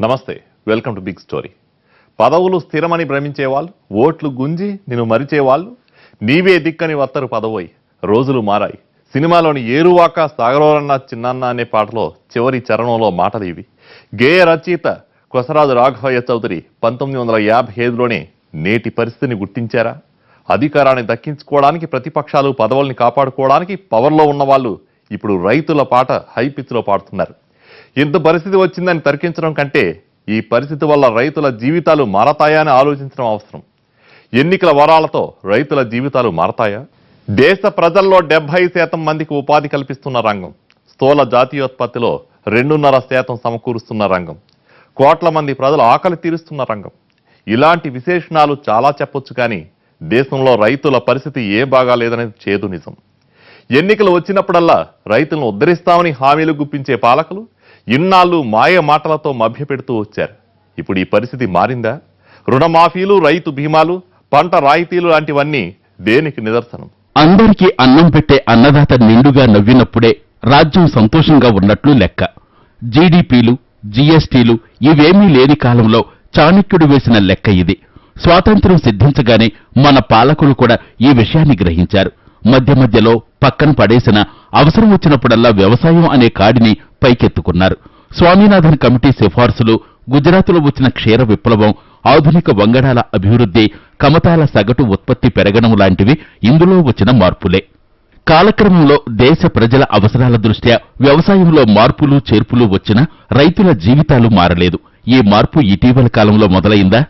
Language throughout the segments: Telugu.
నమస్తే వెల్కమ్ టు బిగ్ స్టోరీ. పదవులు స్థిరమని భ్రమించేవాళ్ళు ఓట్లు గుంజి నిన్ను మరిచేవాళ్ళు నీవే దిక్కని వత్తరు పదవోయి రోజులు మారాయి. సినిమాలోని ఏరువాక సాగరోరన్న చిన్నన్న అనే పాటలో చివరి చరణంలో మాటలు ఇవి గేయ రచయిత కొసరాజు రాఘవయ్య చౌదరి పంతొమ్మిది వందల యాభై ఐదులోనే నేటి పరిస్థితిని గుర్తించారా? అధికారాన్ని దక్కించుకోవడానికి ప్రతిపక్షాలు పదవుల్ని కాపాడుకోవడానికి పవర్లో ఉన్నవాళ్ళు ఇప్పుడు రైతుల పాట హైపిచ్లో పాడుతున్నారు. ఇంత పరిస్థితి వచ్చిందని తర్కించడం కంటే ఈ పరిస్థితి వల్ల రైతుల జీవితాలు మారతాయా అని ఆలోచించడం అవసరం. ఎన్నికల వరాలతో రైతుల జీవితాలు మారతాయా? దేశ ప్రజల్లో డెబ్బై శాతం మందికి ఉపాధి కల్పిస్తున్న రంగం స్థూల జాతీయోత్పత్తిలో రెండున్నర శాతం సమకూరుస్తున్న రంగం కోట్ల మంది ప్రజలు ఆకలి తీరుస్తున్న రంగం. ఇలాంటి విశేషణాలు చాలా చెప్పొచ్చు కానీ దేశంలో రైతుల పరిస్థితి ఏ బాగా లేదనేది చేదు నిజం. ఎన్నికలు వచ్చినప్పుడల్లా రైతులను ఉద్ధరిస్తామని హామీలు గుప్పించే పాలకులు ఇన్నాళ్ళు మాయ మాటలతో మభ్యపెడుతూ వచ్చారు. ఇప్పుడు ఈ పరిస్థితి మారిందా? రుణమాఫీలు రైతు బీమాలు పంట రాయితీలు లాంటివన్నీ దేనికి నిదర్శనం? అందరికీ అన్నం పెట్టే అన్నదాత నిండుగా నవ్వినప్పుడే రాజ్యం సంతోషంగా ఉన్నట్లు లెక్క. జీడీపీలు జీఎస్టీలు ఇవేమీ లేని కాలంలో చాణక్యుడు వేసిన లెక్క ఇది. స్వాతంత్ర్యం సిద్ధించగానే మన పాలకులు కూడా ఈ విషయాన్ని గ్రహించారు. మధ్య మధ్యలో పక్కన పడేసిన అవసరం వచ్చినప్పుడల్లా వ్యవసాయం అనే కాడిని పైకెత్తుకున్నారు. స్వామినాథన్ కమిటీ సిఫార్సులు గుజరాత్లో వచ్చిన క్షీర విప్లవం ఆధునిక వంగడాల అభివృద్ధి కమతాల సగటు ఉత్పత్తి పెరగడం లాంటివి ఇందులో వచ్చిన మార్పులే. కాలక్రమంలో దేశ ప్రజల అవసరాల దృష్ట్యా వ్యవసాయంలో మార్పులు చేర్పులు వచ్చినా రైతుల జీవితాలు మారలేదు. ఈ మార్పు ఇటీవల కాలంలో మొదలైందా?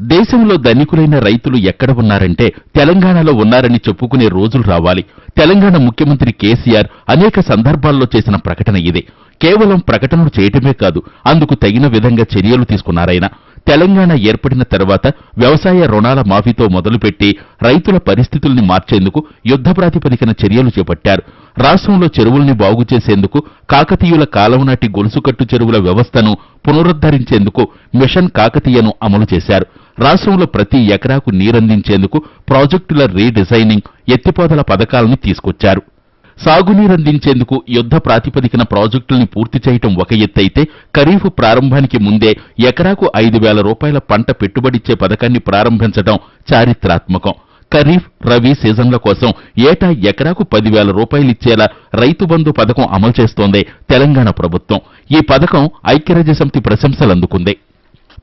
దేశంలో ధనికులైన రైతులు ఎక్కడ ఉన్నారంటే తెలంగాణలో ఉన్నారని చెప్పుకునే రోజులు రావాలి. తెలంగాణ ముఖ్యమంత్రి కేసీఆర్ అనేక సందర్భాల్లో చేసిన ప్రకటన ఇదే. కేవలం ప్రకటనలు చేయటమే కాదు అందుకు తగిన విధంగా చర్యలు తీసుకున్నారాయన. తెలంగాణ ఏర్పడిన తర్వాత వ్యవసాయ రుణాల మాఫీతో మొదలుపెట్టి రైతుల పరిస్థితుల్ని మార్చేందుకు యుద్ధ ప్రాతిపదికన చర్యలు చేపట్టారు. రాష్ట్రంలో చెరువుల్ని బాగు చేసేందుకు కాకతీయుల కాలం నాటి గొలుసుకట్టు చెరువుల వ్యవస్థను పునరుద్ధరించేందుకు మిషన్ కాకతీయను అమలు చేశారు. రాష్ట్రంలో ప్రతి ఎకరాకు నీరందించేందుకు ప్రాజెక్టుల రీడిజైనింగ్ ఎత్తిపోతల పథకాలను తీసుకొచ్చారు. సాగునీరందించేందుకు యుద్ధ ప్రాతిపదికన ప్రాజెక్టుల్ని పూర్తి చేయటం ఒక ఎత్తైతే ఖరీఫ్ ప్రారంభానికి ముందే ఎకరాకు ఐదు వేల రూపాయల పంట పెట్టుబడిచ్చే పథకాన్ని ప్రారంభించడం చారిత్రాత్మకం. ఖరీఫ్ రబీ సీజన్ల కోసం ఏటా ఎకరాకు పదివేల రూపాయలిచ్చేలా రైతు బంధు పథకం అమలు చేస్తోంది తెలంగాణ ప్రభుత్వం. ఈ పథకం ఐక్యరాజ్య సమితి ప్రశంసలందుకుంది.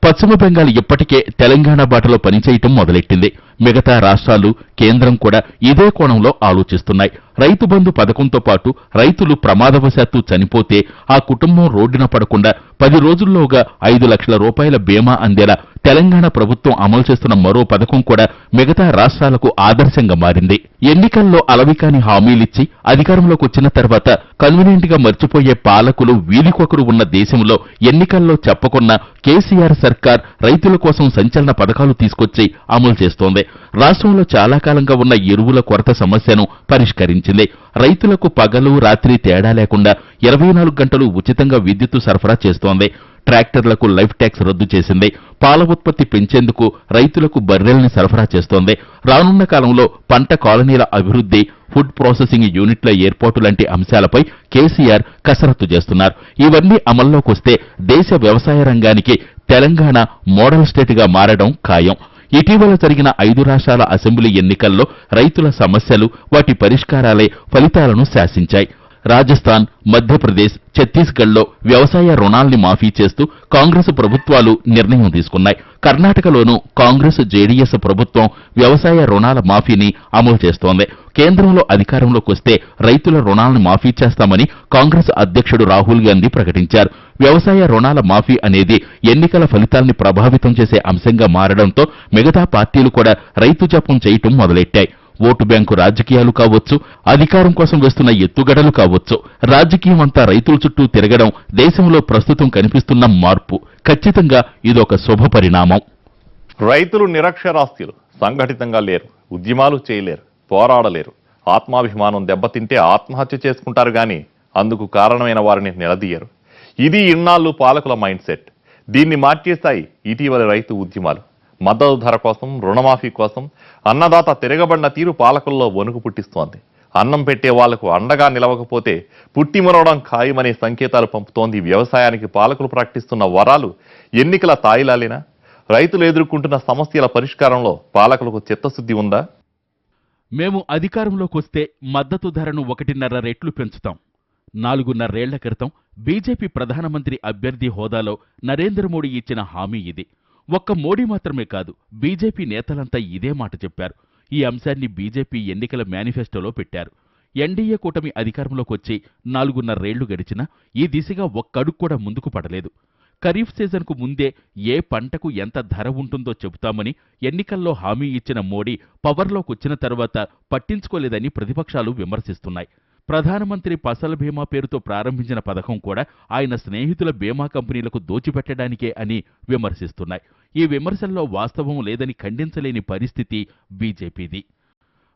పశ్చిమ బెంగాల్ ఇప్పటికే తెలంగాణ బాటలో పనిచేయటం మొదలెట్టింది. మిగతా రాష్ట్రాలు కేంద్రం కూడా ఇదే కోణంలో ఆలోచిస్తున్నాయి. రైతు బంధు పథకంతో పాటు రైతులు ప్రమాదవశాత్తు చనిపోతే ఆ కుటుంబం రోడ్డున పడకుండా పది రోజుల్లోగా ఐదు లక్షల రూపాయల బీమా అందేలా తెలంగాణ ప్రభుత్వం అమలు చేస్తున్న మరో పథకం కూడా మిగతా రాష్ట్రాలకు ఆదర్శంగా మారింది. ఎన్నికల్లో అలవికాని హామీలిచ్చి అధికారంలోకి వచ్చిన తర్వాత కన్వీనియంట్గా మర్చిపోయే పాలకులు వీధికొకరు ఉన్న దేశంలో ఎన్నికల్లో చెప్పకున్న కేసీఆర్ సర్కార్ రైతుల కోసం సంచలన పథకాలు తీసుకొచ్చి అమలు చేస్తోంది. రాష్ట్రంలో చాలా కాలంగా ఉన్న ఎరువుల కొరత సమస్యను పరిష్కరించింది. రైతులకు పగలు రాత్రి తేడా లేకుండా ఇరవై నాలుగు గంటలు ఉచితంగా విద్యుత్తు సరఫరా చేస్తోంది. ట్రాక్టర్లకు లైఫ్ ట్యాక్స్ రద్దు చేసింది. పాల ఉత్పత్తి పెంచేందుకు రైతులకు బర్రెల్ని సరఫరా చేస్తోంది. రానున్న కాలంలో పంట కాలనీల అభివృద్ధి ఫుడ్ ప్రాసెసింగ్ యూనిట్ల ఏర్పాటు లాంటి అంశాలపై కేసీఆర్ కసరత్తు చేస్తున్నారు. ఇవన్నీ అమల్లోకి వస్తే దేశ వ్యవసాయ రంగానికి తెలంగాణ మోడల్ స్టేట్గా మారడం ఖాయం. ఇటీవల జరిగిన ఐదు రాష్ట్రాల అసెంబ్లీ ఎన్నికల్లో రైతుల సమస్యలు వాటి పరిష్కారాలే ఫలితాలను శాసించాయి. రాజస్థాన్ మధ్యప్రదేశ్ ఛత్తీస్గఢ్లో వ్యవసాయ రుణాల్ని మాఫీ చేస్తూ కాంగ్రెస్ ప్రభుత్వాలు నిర్ణయం తీసుకున్నాయి. కర్ణాటకలోనూ కాంగ్రెస్ జేడీఎస్ ప్రభుత్వం వ్యవసాయ రుణాల మాఫీని అమలు చేస్తోంది. కేంద్రంలో అధికారంలోకి వస్తే రైతుల రుణాలను మాఫీ చేస్తామని కాంగ్రెస్ అధ్యక్షుడు రాహుల్ గాంధీ ప్రకటించారు. వ్యవసాయ రుణాల మాఫీ అనేది ఎన్నికల ఫలితాల్ని ప్రభావితం చేసే అంశంగా మారడంతో మిగతా పార్టీలు కూడా రైతు జపం చేయటం మొదలెట్టాయి. ఓటు బ్యాంకు రాజకీయాలు కావచ్చు అధికారం కోసం వేస్తున్న ఎత్తుగడలు కావచ్చు రాజకీయం అంతా రైతుల చుట్టూ తిరగడం దేశంలో ప్రస్తుతం కనిపిస్తున్న మార్పు. ఖచ్చితంగా ఇదొక శుభ పరిణామం. రైతులు నిరక్షరాస్యులు సంఘటితంగా లేరు ఉద్యమాలు చేయలేరు పోరాడలేరు. ఆత్మాభిమానం దెబ్బతింటే ఆత్మహత్య చేసుకుంటారు గాని అందుకు కారణమైన వారిని నిలదీయరు. ఇది ఇన్నాళ్ళు పాలకుల మైండ్ సెట్. దీన్ని మార్చేస్తాయి ఇటీవల రైతు ఉద్యమాలు. మద్దతు ధర కోసం రుణమాఫీ కోసం అన్నదాత తిరగబడిన తీరు పాలకుల్లో వణుకు పుట్టిస్తోంది. అన్నం పెట్టే వాళ్ళకు అండగా నిలవకపోతే పుట్టి మరవడం ఖాయమనే సంకేతాలు పంపుతోంది వ్యవసాయానికి పాలకులు ప్రకటిస్తున్న వరాలు ఎన్నికల తాయిలాలేనా? రైతులు ఎదుర్కొంటున్న సమస్యల పరిష్కారంలో పాలకులకు చిత్తశుద్ధి ఉందా? మేము అధికారంలోకి వస్తే మద్దతు ధరను ఒకటిన్నర రెట్లు పెంచుతాం. నాలుగున్నరేళ్ళ క్రితం బీజేపీ ప్రధానమంత్రి అభ్యర్థి హోదాలో నరేంద్ర మోడీ ఇచ్చిన హామీ ఇది. ఒక్క మోడీ మాత్రమే కాదు బీజేపీ నేతలంతా ఇదే మాట చెప్పారు. ఈ అంశాన్ని బీజేపీ ఎన్నికల మేనిఫెస్టోలో పెట్టారు. ఎన్డీఏ కూటమి అధికారంలోకి వచ్చి నాలుగున్నరేళ్ళు గడిచినా ఈ దిశగా ఒక్కడుగు కూడా ముందుకు పడలేదు. ఖరీఫ్ సీజన్కు ముందే ఏ పంటకు ఎంత ధర ఉంటుందో చెబుతామని ఎన్నికల్లో హామీ ఇచ్చిన మోడీ పవర్లోకి వచ్చిన తర్వాత పట్టించుకోలేదని ప్రతిపక్షాలు విమర్శిస్తున్నాయి. ప్రధానమంత్రి ఫసల్ బీమా పేరుతో ప్రారంభించిన పథకం కూడా ఆయన స్నేహితుల బీమా కంపెనీలకు దోచిపెట్టడానికే అని విమర్శిస్తున్నాయి. ఈ విమర్శల్లో వాస్తవం లేదని ఖండించలేని పరిస్థితి బీజేపీది.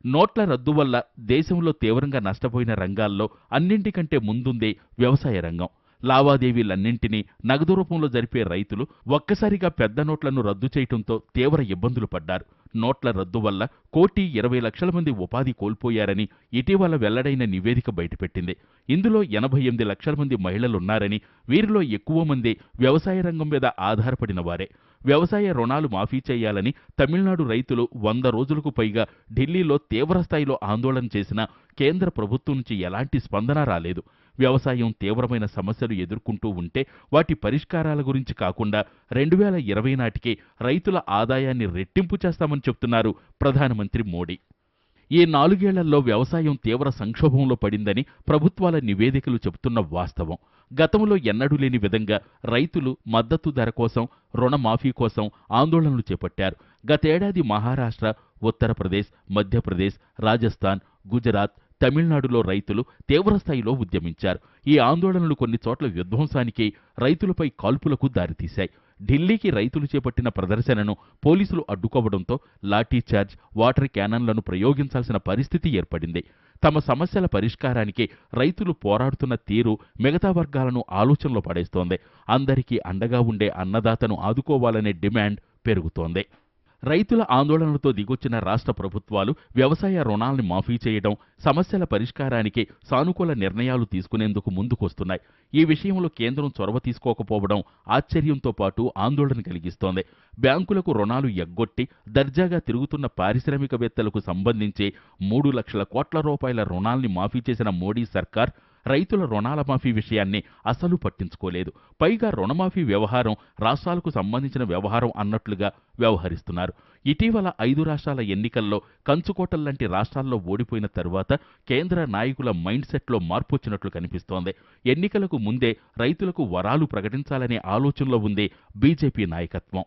నోట్ల రద్దు వల్ల దేశంలో తీవ్రంగా నష్టపోయిన రంగాల్లో అన్నింటికంటే ముందుందే వ్యవసాయ రంగం. లావాదేవీలన్నింటినీ నగదు రూపంలో జరిపే రైతులు ఒక్కసారిగా పెద్ద నోట్లను రద్దు చేయటంతో తీవ్ర ఇబ్బందులు పడ్డారు. నోట్ల రద్దు వల్ల కోటి ఇరవై లక్షల మంది ఉపాధి కోల్పోయారని ఇటీవల వెల్లడైన నివేదిక బయటపెట్టింది. ఇందులో ఎనభై ఎనిమిది లక్షల మంది మహిళలున్నారని వీరిలో ఎక్కువ మంది వ్యవసాయ రంగం మీద ఆధారపడిన వారే. వ్యవసాయ రుణాలు మాఫీ చేయాలని తమిళనాడు రైతులు వంద రోజులకు పైగా ఢిల్లీలో తీవ్రస్థాయిలో ఆందోళన చేసినా కేంద్ర ప్రభుత్వం నుంచి ఎలాంటి స్పందన రాలేదు. వ్యవసాయం తీవ్రమైన సమస్యలు ఎదుర్కొంటూ ఉంటే వాటి పరిష్కారాల గురించి కాకుండా రెండు వేల ఇరవై నాటికి రైతుల ఆదాయాన్ని రెట్టింపు చేస్తామని చెప్తున్నారు ప్రధానమంత్రి మోడీ. ఈ నాలుగేళ్ళలో వ్యవసాయం తీవ్ర సంక్షోభంలో పడిందని ప్రభుత్వాల నివేదికలు చెబుతున్న వాస్తవం. గతంలో ఎన్నడూ లేని విధంగా రైతులు మద్దతు ధర కోసం రుణమాఫీ కోసం ఆందోళనలు చేపట్టారు. గతేడాది మహారాష్ట్ర ఉత్తరప్రదేశ్ మధ్యప్రదేశ్ రాజస్థాన్ గుజరాత్ తమిళనాడులో రైతులు తీవ్రస్థాయిలో ఉద్యమించారు. ఈ ఆందోళనలు కొన్ని చోట్ల విధ్వంసానికి రైతులపై కాల్పులకు దారితీశాయి. ఢిల్లీకి రైతులు చేపట్టిన ప్రదర్శనను పోలీసులు అడ్డుకోవడంతో లాఠీచార్జ్ వాటర్ క్యానన్లను ప్రయోగించాల్సిన పరిస్థితి ఏర్పడింది. తమ సమస్యల పరిష్కారానికి రైతులు పోరాడుతున్న తీరు మిగతా వర్గాలను ఆలోచనలో పడేస్తోంది. అందరికీ అండగా ఉండే అన్నదాతను ఆదుకోవాలనే డిమాండ్ పెరుగుతోంది. రైతుల ఆందోళనలతో దిగొచ్చిన రాష్ట్ర ప్రభుత్వాలు వ్యవసాయ రుణాల్ని మాఫీ చేయడం సమస్యల పరిష్కారానికి సానుకూల నిర్ణయాలు తీసుకునేందుకు ముందుకొస్తున్నాయి. ఈ విషయంలో కేంద్రం చొరవ తీసుకోకపోవడం ఆశ్చర్యంతో పాటు ఆందోళన కలిగిస్తోంది. బ్యాంకులకు రుణాలు ఎగ్గొట్టి దర్జాగా తిరుగుతున్న పారిశ్రామికవేత్తలకు సంబంధించి మూడు లక్షల కోట్ల రూపాయల రుణాల్ని మాఫీ చేసిన మోడీ సర్కార్ రైతుల రుణాల మాఫీ విషయాన్ని అసలు పట్టించుకోలేదు. పైగా రుణమాఫీ వ్యవహారం రాష్ట్రాలకు సంబంధించిన వ్యవహారం అన్నట్లుగా వ్యవహరిస్తున్నారు. ఇటీవల ఐదు రాష్ట్రాల ఎన్నికల్లో కంచుకోటల్లాంటి రాష్ట్రాల్లో ఓడిపోయిన తరువాత కేంద్ర నాయకుల మైండ్ సెట్లో మార్పు వచ్చినట్లు కనిపిస్తోంది. ఎన్నికలకు ముందే రైతులకు వరాలు ప్రకటించాలనే ఆలోచనలో ఉంది బీజేపీ నాయకత్వం.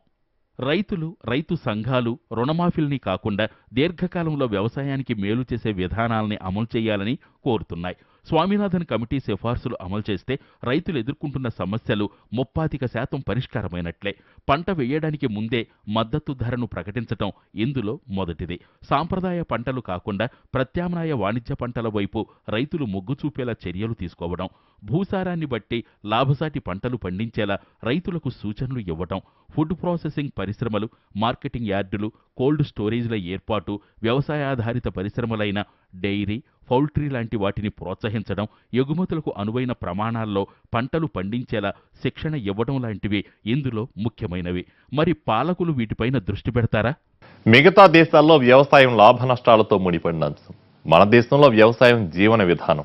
రైతులు రైతు సంఘాలు రుణమాఫీల్ని కాకుండా దీర్ఘకాలంలో వ్యవసాయానికి మేలు చేసే విధానాలని అమలు చేయాలని కోరుతున్నాయి. స్వామినాథన్ కమిటీ సిఫార్సులు అమలు చేస్తే రైతులు ఎదుర్కొంటున్న సమస్యలు ముప్పాతిక శాతం పరిష్కారమైనట్లే. పంట వేయడానికి ముందే మద్దతు ధరను ప్రకటించటం ఇందులో మొదటిది. సాంప్రదాయ పంటలు కాకుండా ప్రత్యామ్నాయ వాణిజ్య పంటల వైపు రైతులు మొగ్గు చూపేలా చర్యలు తీసుకోవడం భూసారాన్ని బట్టి లాభసాటి పంటలు పండించేలా రైతులకు సూచనలు ఇవ్వటం ఫుడ్ ప్రాసెసింగ్ పరిశ్రమలు మార్కెటింగ్ యార్డులు కోల్డ్ స్టోరేజ్ల ఏర్పాటు వ్యవసాయాధారిత పరిశ్రమలైన డైరీ పౌల్ట్రీ లాంటి వాటిని ప్రోత్సహించడం ఎగుమతులకు అనువైన ప్రమాణాల్లో పంటలు పండించేలా శిక్షణ ఇవ్వడం లాంటివి ఇందులో ముఖ్యమైనవి. మరి పాలకులు వీటిపైన దృష్టి పెడతారా? మిగతా దేశాల్లో వ్యవసాయం లాభ నష్టాలతో ముడిపడిన అంశం. మన దేశంలో వ్యవసాయం జీవన విధానం.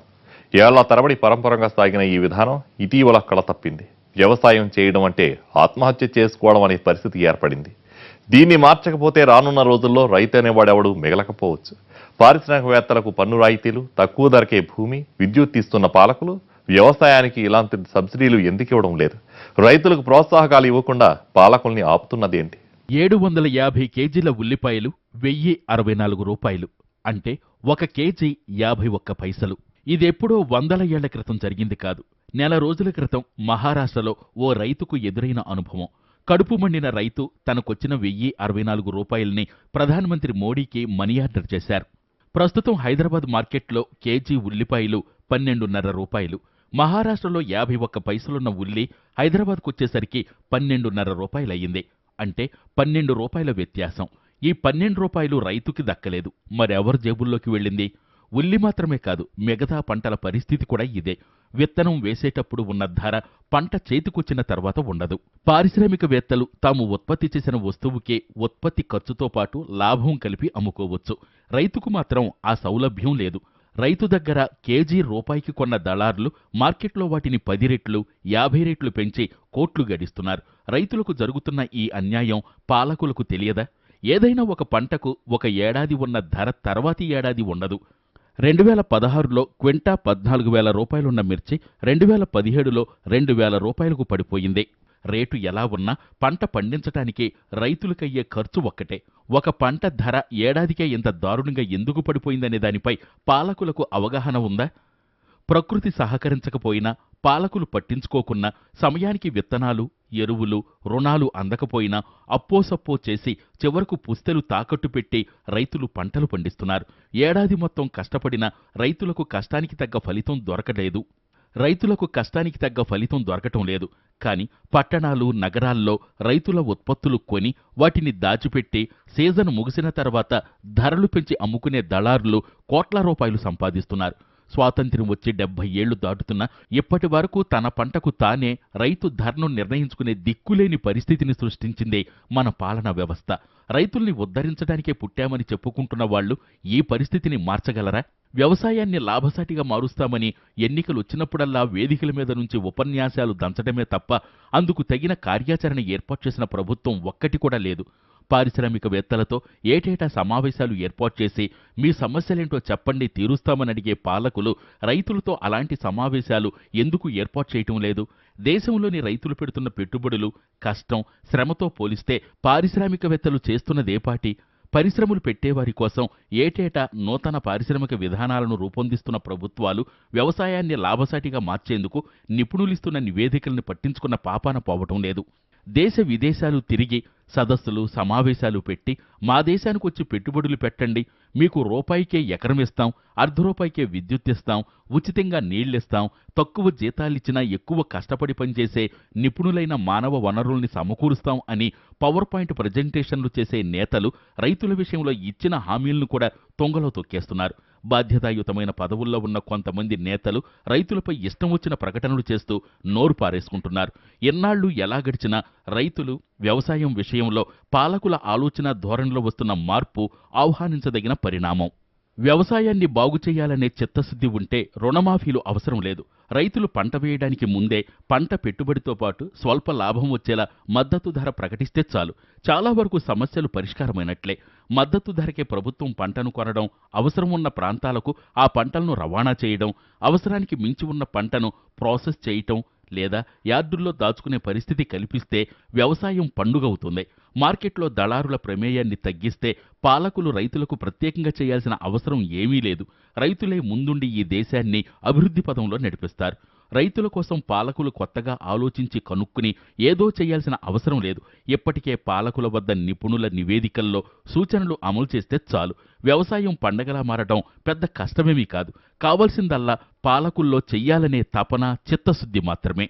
ఏళ్ళ తరబడి పరంపరంగా సాగిన ఈ విధానం ఇటీవల కళ తప్పింది. వ్యవసాయం చేయడం అంటే ఆత్మహత్య చేసుకోవడం అనే పరిస్థితి ఏర్పడింది. దీన్ని మార్చకపోతే రానున్న రోజుల్లో రైతు అనేవాడెవడు మిగలకపోవచ్చు. పారిశ్రామికవేత్తలకు పన్ను రాయితీలు తక్కువ ధరకే భూమి విద్యుత్ తీస్తున్న పాలకులు వ్యవసాయానికి ఇలాంటి సబ్సిడీలు ఎందుకు ఇవ్వడం లేదు? రైతులకు ప్రోత్సాహకాలు ఇవ్వకుండా పాలకుల్ని ఆపుతున్నదేంటి ఏడు వందల యాభై కేజీల ఉల్లిపాయలు వెయ్యి అరవై నాలుగు రూపాయలు అంటే ఒక కేజీ యాభై ఒక్క పైసలు. ఇదెప్పుడో వందల ఏళ్ళ క్రితం జరిగింది కాదు. నెల రోజుల క్రితం మహారాష్ట్రలో ఓ రైతుకు ఎదురైన అనుభవం. కడుపు మండిన రైతు తనకొచ్చిన వెయ్యి అరవై నాలుగు రూపాయల్ని ప్రధానమంత్రి మోడీకి మనీ ఆర్డర్ చేశారు. ప్రస్తుతం హైదరాబాద్ మార్కెట్లో కేజీ ఉల్లిపాయలు పన్నెండున్నర రూపాయలు. మహారాష్ట్రలో యాభై ఒక్క పైసలున్న ఉల్లి హైదరాబాద్కొచ్చేసరికి పన్నెండున్నర రూపాయలయ్యింది. అంటే పన్నెండు రూపాయల వ్యత్యాసం. ఈ పన్నెండు రూపాయలు రైతుకి దక్కలేదు. మరెవరి జేబుల్లోకి వెళ్ళింది? ఉల్లి మాత్రమే కాదు మిగతా పంటల పరిస్థితి కూడా ఇదే. విత్తనం వేసేటప్పుడు ఉన్న ధర పంట చేతికొచ్చిన తర్వాత ఉండదు. పారిశ్రామికవేత్తలు తాము ఉత్పత్తి చేసిన వస్తువుకే ఉత్పత్తి ఖర్చుతో పాటు లాభం కలిపి అమ్ముకోవచ్చు. రైతుకు మాత్రం ఆ సౌలభ్యం లేదు. రైతు దగ్గర కేజీ రూపాయికి కొన్న దళార్లు మార్కెట్లో వాటిని పది రెట్లు యాభై రెట్లు పెంచి కోట్లు గడిస్తున్నారు. రైతులకు జరుగుతున్న ఈ అన్యాయం పాలకులకు తెలియదా? ఏదైనా ఒక పంటకు ఒక ఏడాది ఉన్న ధర తర్వాతి ఏడాది ఉండదు. రెండు వేల పదహారులో క్వింటా పద్నాలుగు వేల రూపాయలున్న మిర్చి రెండు వేల పదిహేడులో రెండు వేల రూపాయలకు పడిపోయింది. రేటు ఎలా ఉన్నా పంట పండించటానికి రైతులకయ్యే ఖర్చు ఒక్కటే. ఒక పంట ధర ఏడాదికే ఇంత దారుణంగా ఎందుకు పడిపోయిందనే దానిపై పాలకులకు అవగాహన ఉందా? ప్రకృతి సహకరించకపోయినా పాలకులు పట్టించుకోకున్నా సమయానికి విత్తనాలు ఎరువులు రుణాలు అందకపోయినా అప్పోసప్పో చేసి చివరకు పుస్తెలు తాకట్టు పెట్టి రైతులు పంటలు పండిస్తున్నారు. ఏడాది మొత్తం కష్టపడినా రైతులకు కష్టానికి తగ్గ ఫలితం దొరకలేదు. రైతులకు కష్టానికి తగ్గ ఫలితం దొరకటం లేదు. కాని పట్టణాలు నగరాల్లో రైతుల ఉత్పత్తులు కొని వాటిని దాచిపెట్టి సీజన్ ముగిసిన తర్వాత ధరలు పెంచి అమ్ముకునే దళారులు కోట్ల రూపాయలు సంపాదిస్తున్నారు. స్వాతంత్ర్యం వచ్చి డెబ్బై ఏళ్ళు దాటుతున్నా ఇప్పటి వరకు తన పంటకు తానే రైతు ధరను నిర్ణయించుకునే దిక్కులేని పరిస్థితిని సృష్టించిందే మన పాలనా వ్యవస్థ. రైతుల్ని ఉద్ధరించడానికే పుట్టామని చెప్పుకుంటున్న వాళ్ళు ఈ పరిస్థితిని మార్చగలరా? వ్యవసాయాన్ని లాభసాటిగా మారుస్తామని ఎన్నికలు వచ్చినప్పుడల్లా వేదికల మీద నుంచి ఉపన్యాసాలు దంచడమే తప్ప అందుకు తగిన కార్యాచరణ ఏర్పాటు చేసిన ప్రభుత్వం ఒక్కటి కూడా లేదు. పారిశ్రామికవేత్తలతో ఏటేటా సమావేశాలు ఏర్పాటు చేసి మీ సమస్యలేంటో చెప్పండి తీరుస్తామని అడిగే పాలకులు రైతులతో అలాంటి సమావేశాలు ఎందుకు ఏర్పాటు చేయటం లేదు? దేశంలోని రైతులు పెడుతున్న పెట్టుబడులు కష్టం శ్రమతో పోలిస్తే పారిశ్రామికవేత్తలు చేస్తున్నదేపాటి పరిశ్రమలు పెట్టేవారి కోసం ఏటేటా నూతన పారిశ్రామిక విధానాలను రూపొందిస్తున్న ప్రభుత్వాలు వ్యవసాయాన్ని లాభసాటిగా మార్చేందుకు నిపుణులిస్తున్న నివేదికలను పట్టించుకున్న పాపాన పోవటం లేదు. దేశ విదేశాలు తిరిగి సదస్సులు సమావేశాలు పెట్టి మా దేశానికి వచ్చి పెట్టుబడులు పెట్టండి. మీకు రూపాయికే ఎకరం ఇస్తాం అర్ధ రూపాయికే విద్యుత్ ఇస్తాం ఉచితంగా నీళ్ళిస్తాం తక్కువ జీతాలిచ్చినా ఎక్కువ కష్టపడి పనిచేసే నిపుణులైన మానవ వనరుల్ని సమకూరుస్తాం అని పవర్ పాయింట్ ప్రజెంటేషన్లు చేసే నేతలు రైతుల విషయంలో ఇచ్చిన హామీలను కూడా తొంగలో తొక్కేస్తున్నారు. బాధ్యతాయుతమైన పదవుల్లో ఉన్న కొంతమంది నేతలు రైతులపై ఇష్టం వచ్చిన ప్రకటనలు చేస్తూ నోరు పారేసుకుంటున్నారు. ఎన్నాళ్ళు ఎలా గడిచినా రైతులు వ్యవసాయం విషయంలో పాలకుల ఆలోచన ధోరణిలో వస్తున్న మార్పు ఆహ్వానించదగిన పరిణామం. వ్యవసాయాన్ని బాగు చేయాలనే చిత్తశుద్ధి ఉంటే రుణమాఫీలు అవసరం లేదు. రైతులు పంట వేయడానికి ముందే పంట పెట్టుబడితో పాటు స్వల్ప లాభం వచ్చేలా మద్దతు ధర ప్రకటిస్తే చాలు. చాలా వరకు సమస్యలు పరిష్కారమైనట్లే. మద్దతు ధరకే ప్రభుత్వం పంటను కొనడం అవసరం ఉన్న ప్రాంతాలకు ఆ పంటలను రవాణా చేయడం అవసరానికి మించి ఉన్న పంటను ప్రాసెస్ చేయటం లేదా యార్డుల్లో దాచుకునే పరిస్థితి కల్పిస్తే వ్యవసాయం పండుగవుతుంది. మార్కెట్లో దళారుల ప్రమేయాన్ని తగ్గిస్తే పాలకులు రైతులకు ప్రత్యేకంగా చేయాల్సిన అవసరం ఏమీ లేదు. రైతులే ముందుండి ఈ దేశాన్ని అభివృద్ధి పదంలో నడిపిస్తారు. రైతుల కోసం పాలకులు కొత్తగా ఆలోచించి కనుక్కుని ఏదో చేయాల్సిన అవసరం లేదు. ఇప్పటికే పాలకుల వద్ద నిపుణుల నివేదికల్లో సూచనలు అమలు చేస్తే చాలు. వ్యవసాయం పండగలా మారటం పెద్ద కష్టమేమీ కాదు. కావలసిందల్లా పాలకుల్లో చెయ్యాలనే తపన చిత్తశుద్ధి మాత్రమే.